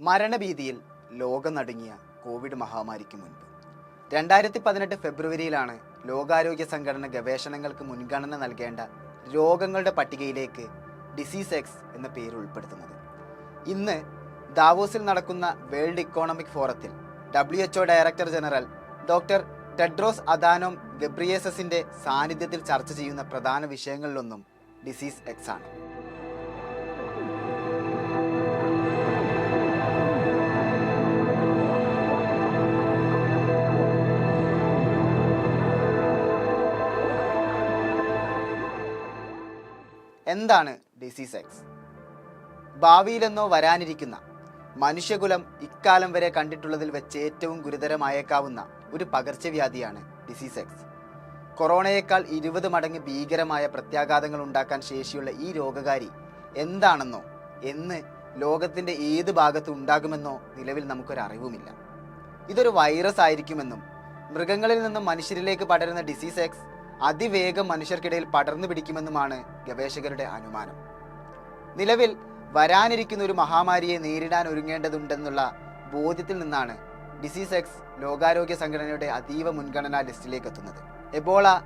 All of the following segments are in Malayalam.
മരണഭീതിയിൽ ലോകം നടുങ്ങിയ കോവിഡ് മഹാമാരിക്ക് മുൻപ്. രണ്ടായിരത്തി പതിനെട്ട് ഫെബ്രുവരിയിലാണ് ലോകാരോഗ്യ സംഘടന ഗവേഷണങ്ങൾക്ക് മുൻഗണന നൽകേണ്ട രോഗങ്ങളുടെ പട്ടികയിലേക്ക് ഡിസീസ് എക്സ് എന്ന പേര് ഉൾപ്പെടുത്തുന്നത്. ഇന്ന് ദാവോസിൽ നടക്കുന്ന വേൾഡ് ഇക്കോണമിക് ഫോറത്തിൽ W H O director general doctor Tedros Adhanom ഗബ്രിയേസസിന്റെ സാന്നിധ്യത്തിൽ ചർച്ച ചെയ്യുന്ന പ്രധാന വിഷയങ്ങളിലൊന്നും ഡിസീസ് എക്സ് ആണ്. എന്താണ് ഡിസീസ് എക്സ് ഭാവിയിലെന്നോ വരാനിരിക്കുന്ന മനുഷ്യകുലം ഇക്കാലം വരെ കണ്ടിട്ടുള്ളതിൽ വെച്ച് ഏറ്റവും ഗുരുതരമായേക്കാവുന്ന ഒരു പകർച്ചവ്യാധിയാണ് ഡിസീസ് എക്സ് കൊറോണയേക്കാൾ ഇരുപത് മടങ്ങ് ഭീകരമായ പ്രത്യാഘാതങ്ങൾ ഉണ്ടാക്കാൻ ശേഷിയുള്ള ഈ രോഗകാരി എന്താണെന്നോ എന്ന് ലോകത്തിന്റെ ഏത് ഭാഗത്ത് ഉണ്ടാകുമെന്നോ നിലവിൽ നമുക്കൊരറിവുമില്ല ഇതൊരു വൈറസ് ആയിരിക്കുമെന്നും മൃഗങ്ങളിൽ നിന്നും മനുഷ്യരിലേക്ക് പടരുന്ന ഡിസീസ് എക്സ് അതിവേഗം മനുഷ്യർക്കിടയിൽ പടർന്നു പിടിക്കുമെന്നുമാണ് ഗവേഷകരുടെ അനുമാനം. നിലവിൽ വരാനിരിക്കുന്ന ഒരു മഹാമാരിയെ നേരിടാൻ ഒരുങ്ങേണ്ടതുണ്ടെന്നുള്ള ബോധ്യത്തിൽ നിന്നാണ് ഡിസീസ് എക്സ് ലോകാരോഗ്യ സംഘടനയുടെ അതീവ മുൻഗണനാ ലിസ്റ്റിലേക്ക് എത്തുന്നത് Ebola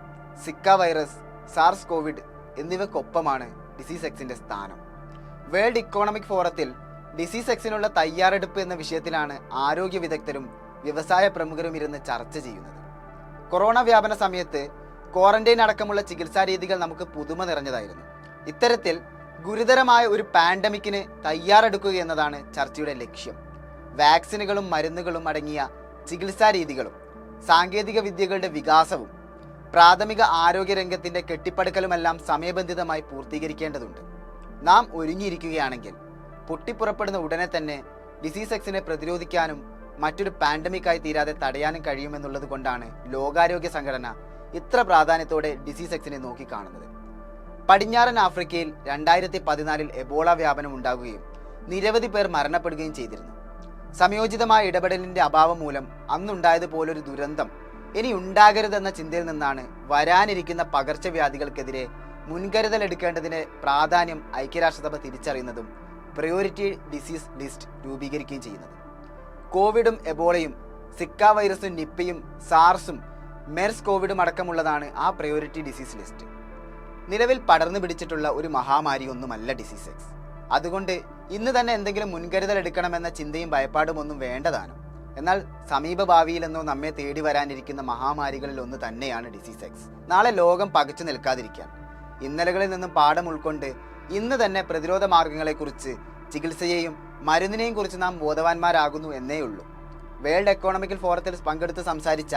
Zika virus SARS Covid എന്നിവയ്ക്കൊപ്പമാണ് disease എക്സിന്റെ സ്ഥാനം. വേൾഡ് ഇക്കോണമിക് ഫോറത്തിൽ ഡിസീസ് എക്സിനുള്ള തയ്യാറെടുപ്പ് എന്ന വിഷയത്തിലാണ് ആരോഗ്യ വിദഗ്ധരും വ്യവസായ പ്രമുഖരും ഇരുന്ന് ചർച്ച ചെയ്യുന്നത്. കൊറോണ വ്യാപന സമയത്ത് ക്വാറന്റൈൻ അടക്കമുള്ള ചികിത്സാ രീതികൾ നമുക്ക് പുതുമ നിറഞ്ഞതായിരുന്നു. ഇത്തരത്തിൽ ഗുരുതരമായ ഒരു പാൻഡമിക്കിന് തയ്യാറെടുക്കുക എന്നതാണ് ചർച്ചയുടെ ലക്ഷ്യം. വാക്സിനുകളും മരുന്നുകളും അടങ്ങിയ ചികിത്സാ രീതികളും സാങ്കേതിക വിദ്യകളുടെ വികാസവും പ്രാഥമിക ആരോഗ്യ രംഗത്തിന്റെ കെട്ടിപ്പടുക്കലുമെല്ലാം സമയബന്ധിതമായി പൂർത്തീകരിക്കേണ്ടതുണ്ട്. നാം ഒരുങ്ങിയിരിക്കുകയാണെങ്കിൽ പൊട്ടിപ്പുറപ്പെടുന്ന ഉടനെ തന്നെ ഡിസീസ് എക്സിനെ പ്രതിരോധിക്കാനും മറ്റൊരു പാൻഡമിക്കായി തീരാതെ തടയാനും കഴിയുമെന്നുള്ളത് കൊണ്ടാണ് ലോകാരോഗ്യ സംഘടന ഇത്ര പ്രാധാന്യത്തോടെ ഡിസീസ് എക്സിനെ നോക്കിക്കാണുന്നത് പടിഞ്ഞാറൻ ആഫ്രിക്കയിൽ രണ്ടായിരത്തി പതിനാലിൽ എബോള വ്യാപനം ഉണ്ടാകുകയും നിരവധി പേർ മരണപ്പെടുകയും ചെയ്തിരുന്നു. സംയോജിതമായ ഇടപെടലിന്റെ അഭാവം മൂലം അന്നുണ്ടായതുപോലൊരു ദുരന്തം ഇനി ഉണ്ടാകരുതെന്ന ചിന്തയിൽ നിന്നാണ് വരാനിരിക്കുന്ന പകർച്ചവ്യാധികൾക്കെതിരെ മുൻകരുതൽ എടുക്കേണ്ടതിന് പ്രാധാന്യം ഐക്യരാഷ്ട്രസഭ തിരിച്ചറിയുന്നതും പ്രയോറിറ്റി ഡിസീസ് ലിസ്റ്റ് രൂപീകരിക്കുകയും ചെയ്യുന്നത്. കോവിഡും എബോളയും സിക്ക വൈറസും നിപ്പയും സാർസും മെർസ് കോവിഡും അടക്കമുള്ളതാണ് ആ പ്രയോറിറ്റി ഡിസീസ് ലിസ്റ്റ് നിലവിൽ പടർന്നു പിടിച്ചിട്ടുള്ള ഒരു മഹാമാരി ഒന്നുമല്ല ഡിസീസ് എക്സ് അതുകൊണ്ട് ഇന്ന് തന്നെ എന്തെങ്കിലും മുൻകരുതൽ എടുക്കണമെന്ന ചിന്തയും ഭയപ്പാടും ഒന്നും വേണ്ടതാണ് എന്നാൽ സമീപ ഭാവിയിലെന്നോ നമ്മെ തേടി വരാനിരിക്കുന്ന മഹാമാരികളിൽ ഒന്ന് തന്നെയാണ് ഡിസീസ് എക്സ് നാളെ ലോകം പകച്ചു നിൽക്കാതിരിക്കാൻ. ഇന്നലകളിൽ നിന്നും പാഠം ഉൾക്കൊണ്ട് ഇന്ന് തന്നെ പ്രതിരോധ മാർഗങ്ങളെക്കുറിച്ച് ചികിത്സയെയും മരുന്നിനെയും കുറിച്ച് നാം ബോധവാന്മാരാകുന്നു എന്നേയുള്ളൂ വേൾഡ് എക്കോണമിക്കൽ ഫോറത്തിൽ പങ്കെടുത്ത് സംസാരിച്ച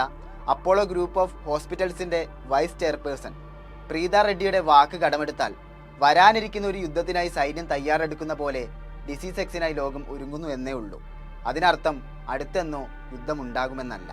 അപ്പോളോ ഗ്രൂപ്പ് ഓഫ് ഹോസ്പിറ്റൽസിന്റെ വൈസ് ചെയർപേഴ്സൺ. പ്രീത റെഡ്ഡിയുടെ വാക്ക് കടമെടുത്താൽ വരാനിരിക്കുന്ന ഒരു യുദ്ധത്തിനായി സൈന്യം തയ്യാറെടുക്കുന്ന പോലെ ഡിസീസ് എക്സിനായി ലോകം ഒരുങ്ങുന്നു എന്നേ ഉള്ളൂ. അതിനർത്ഥം അടുത്തെന്നോ യുദ്ധമുണ്ടാകുമെന്നല്ല.